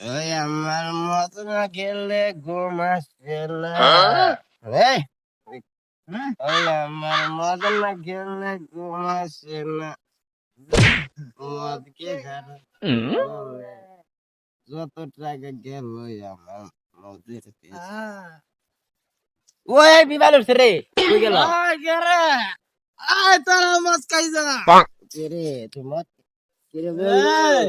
ওই আমার মতো না খেললে ঘুম আসছে না এই, ওই আমার মতো না খেললে ঘুম আসছে না মদ কে খাবে? যত টাকা গেল ওই আমার মদের পিছে। ওই বিমান উঠছে রে কই গেল আয় গেরে, আয় তোরা মাছ খাই যা। কিরে, তুই মদ কিরে বল?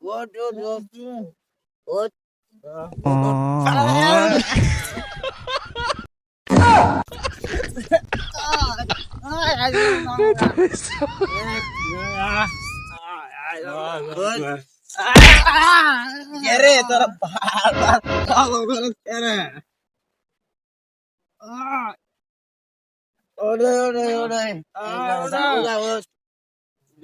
Waduh, ya waduh. Waduh. Oh. ah,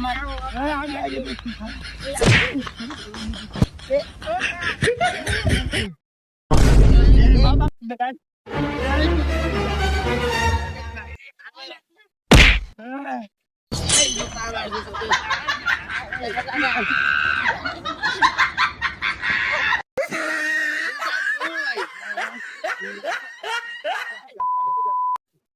Ha ha ha!